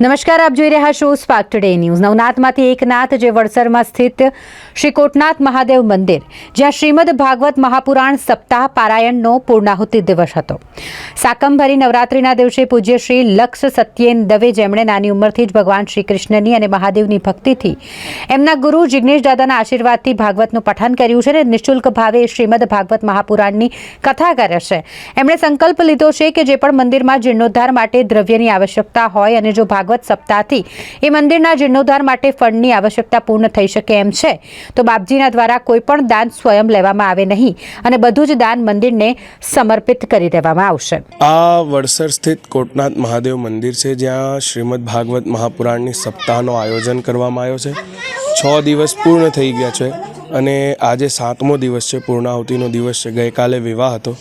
નમસ્કાર, આપ જોઈ રહ્યા છો સ્પાર્ક ટુડે ન્યૂઝ નવનાથમાંથી એક જે વડસરમાં સ્થિત શ્રી કોટનાથ મહાદેવ મંદિર, જ્યાં શ્રીમદ ભાગવત મહાપુરાણ સપ્તાહ પારાયણનો પૂર્ણાહુતિ દિવસ હતો. સાકંભરી નવરાત્રિના દિવસે પૂજ્ય શ્રી લક્ષ સત્યેન દવે, જેમણે નાની ઉંમરથી જ ભગવાન શ્રી કૃષ્ણની અને મહાદેવની ભક્તિથી એમના ગુરુ જિગ્નેશ દાદાના આશીર્વાદથી ભાગવતનું પઠન કર્યું છે અને નિઃશુલ્ક ભાવે શ્રીમદ ભાગવત મહાપુરાણની કથા કરે છે. એમણે સંકલ્પ લીધો છે કે જે પણ મંદિરમાં જીર્ણોદ્ધાર માટે દ્રવ્યની આવશ્યકતા હોય અને જો ભાગવત સપ્તાહથી એ મંદિરના જીર્ણોદ્ધાર માટે ફંડની આવશ્યકતા પૂર્ણ થઈ શકે એમ છે. તો બાપજીના દ્વારા કોઈ પણ દાન સ્વયં લેવામાં આવે નહીં અને બધું જ દાન મંદિરને સમર્પિત કરી દેવામાં આવશે. આ વડસર સ્થિત કોટનાથ મહાદેવ મંદિર છે, જ્યાં શ્રીમદ ભાગવત મહાપુરાણની સપ્તાહનો આયોજન કરવામાં આવ્યો છે. છ દિવસ પૂર્ણ થઈ ગયા છે અને આજે સાતમો દિવસ છે, પૂર્ણાહુતિનો દિવસ છે. ગઈકાલે વિવાહ હતો.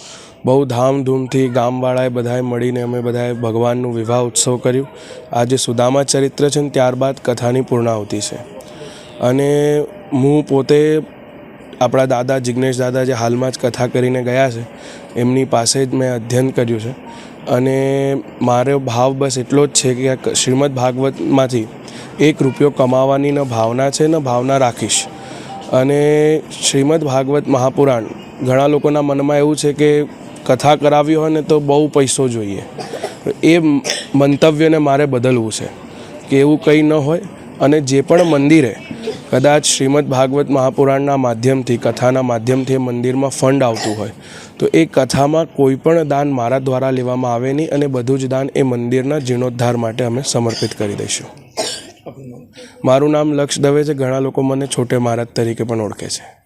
બહુ ધામધૂમથી ગામવાળાએ બધાએ મળીને અમે બધાએ ભગવાનનું વિવાહ ઉત્સવ કર્યું. આજે સુદામા ચરિત્ર છે ને ત્યારબાદ કથાની પૂર્ણાહુતિ છે. અને હું પોતે આપણા દાદા જિગ્નેશ દાદા જે હાલમાં જ કથા કરીને ગયા છે, એમની પાસે જ મેં અધ્યયન કર્યું છે. અને મારો ભાવ બસ એટલો જ છે કે શ્રીમદ ભાગવતમાંથી એક રૂપિયો કમાવાની ન ભાવના છે, ન ભાવના રાખીશ. અને શ્રીમદ ભાગવત મહાપુરાણ ઘણા લોકોના મનમાં એવું છે કે કથા કરાવી હોય ને તો બહુ પૈસો જોઈએ. એ મંતવ્યને મારે બદલવું છે કે એવું કંઈ ન હોય અને જે પણ મંદિરે કદાચ શ્રીમદ ભાગવત મહાપુરાણના માધ્યમથી કથાના માધ્યમથી એ મંદિરમાં ફંડ આવતું હોય તો એ કથામાં કોઈ પણ દાન મારા દ્વારા લેવામાં આવે નહીં અને બધું જ દાન એ મંદિરના જીર્ણોદ્ધાર માટે અમે સમર્પિત કરી દઈશું. મારું નામ લક્ષ દવે છે. ઘણા લોકો મને છોટે મહારાજ તરીકે પણ ઓળખે છે.